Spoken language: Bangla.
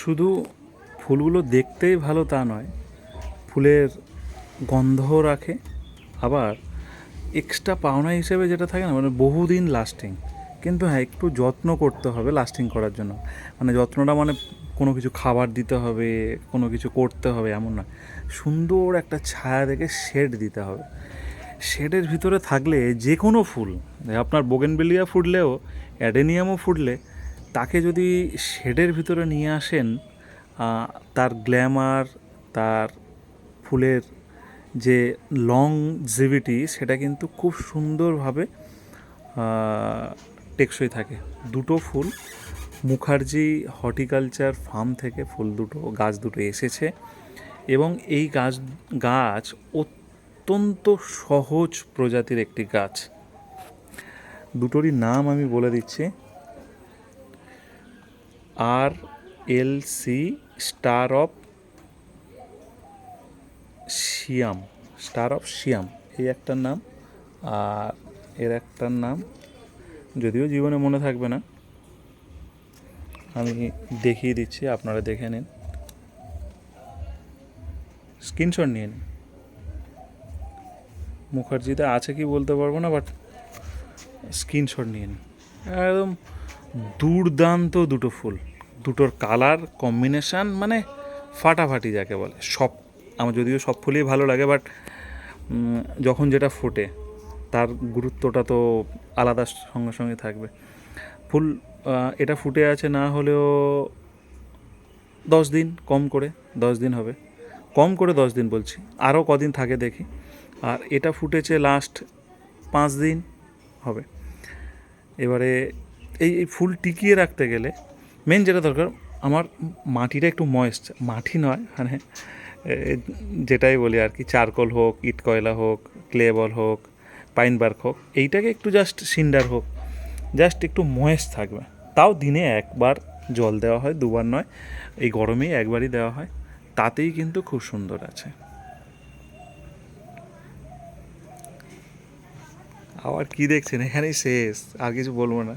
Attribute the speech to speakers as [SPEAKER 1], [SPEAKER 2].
[SPEAKER 1] শুধু ফুলগুলো দেখতেই ভালো তা নয়, ফুলের গন্ধও রাখে। আবার এক্সট্রা পাওনা হিসেবে যেটা থাকে না মানে বহুদিন লাস্টিং কিন্তু হ্যাঁ একটু যত্ন করতে হবে লাস্টিং করার জন্য। মানে যত্নটা মানে কোনো কিছু খাবার দিতে হবে, কোনো কিছু করতে হবে, এমন না সুন্দর একটা ছায়া দেখে শেড দিতে হবে। শেডের ভিতরে থাকলে যে কোনো ফুল, আপনার বোগেনবেলিয়া ফুটলেও অ্যাডেনিয়ামও ফুটলে তাকে যদি শেডের ভিতরে নিয়ে আসেন তার গ্ল্যামার, তার ফুলের যে লং জিভিটি সেটা কিন্তু খুব সুন্দরভাবে টেকসই থাকে। দুটো ফুল, মুখার্জি হর্টিকালচার ফার্ম থেকে ফুল দুটো, গাছ দুটো এসেছে এবং এই গাছ গাছ অত্যন্ত সহজ প্রজাতির একটি গাছ। দুটোরই নাম আমি বলে দিচ্ছি। আর L C star of Siam star of Siam এই একটার নাম। আর এর একটার নাম, যদিও জীবনে মনে থাকবে না, আমি দেখিয়ে দিচ্ছি, আপনারা দেখে নিন। স্ক্রিনশট নিয়ে নিন। মুখার্জিতে আছে কি বলতে পারব না বাট স্ক্রিনশট নিয়ে নিন। একদম দুর্দান্ত দুটো ফুল। দুটোর কালার কম্বিনেশান মানে ফাটাফাটি যাকে বলে। সব, আমার যদিও সব ফুলই ভালো লাগে বাট যখন যেটা ফোটে, তার গুরুত্বটা তো আলাদা সঙ্গে সঙ্গে থাকবে। ফুল এটা ফুটে আছে না হলেও দশ দিন, কম করে দশ দিন হবে। কম করে দশ দিন বলছি, আরও কদিন থাকে দেখি। আর এটা ফুটেছে লাস্ট পাঁচ দিন হবে। এবারে এই ফুল টিকিয়ে রাখতে গেলে মেন যেটা দরকার, আমার মাটিটা একটু ময়েস্ট মাটি নয় মানে যেটাই বলি আর কি, চারকোল হোক, ইট কয়লা হোক ক্লে বল হোক পাইন বার্ক হোক, এইটাকে একটু জাস্ট সিন্ডার হোক জাস্ট একটু ময়েস্ট থাকবে। তাও দিনে একবার জল দেওয়া হয়, দুবার নয়, এই গরমেই একবারই দেওয়া হয়, তাতেই কিন্তু খুব সুন্দর আছে। আবার কি দেখছেন? এখানেই শেষ, আর কিছু বলব না।